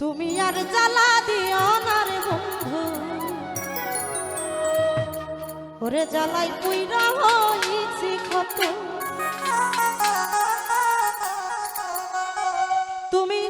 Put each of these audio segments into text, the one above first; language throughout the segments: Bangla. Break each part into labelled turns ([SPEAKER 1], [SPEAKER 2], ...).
[SPEAKER 1] তুমি আর জ্বালা দিও না রে বন্ধু। ওরে জ্বালাই কইরা হইছি কত তুমি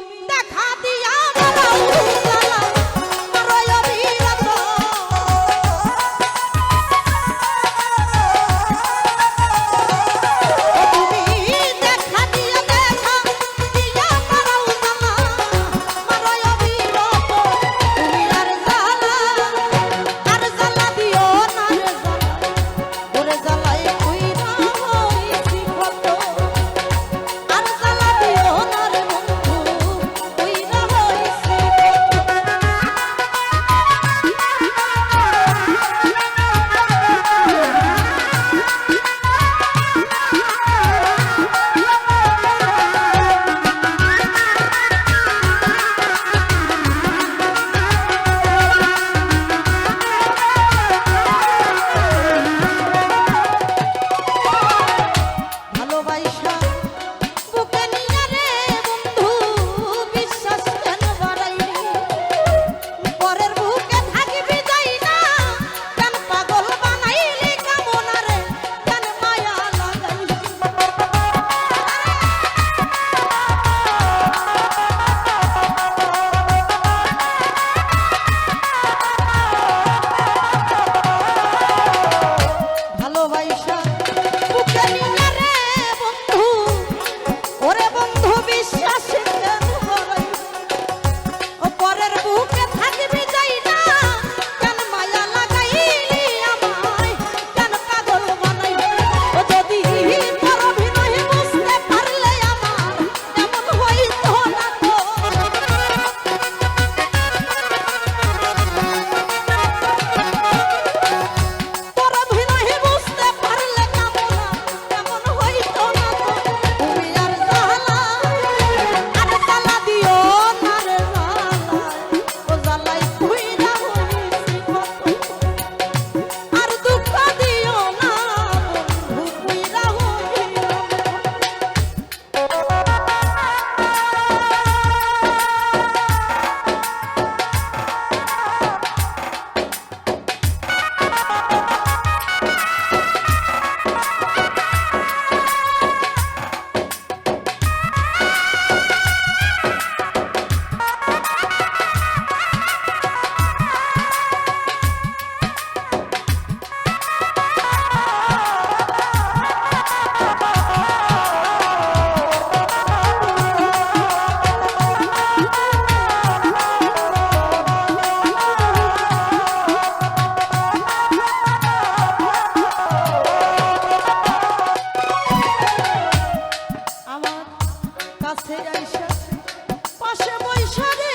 [SPEAKER 1] পাশে বৈশাখে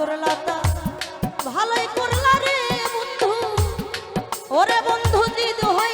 [SPEAKER 1] সরলতা ভালোই করলা রে বন্ধু। ওরে বন্ধু দিদি হয়ে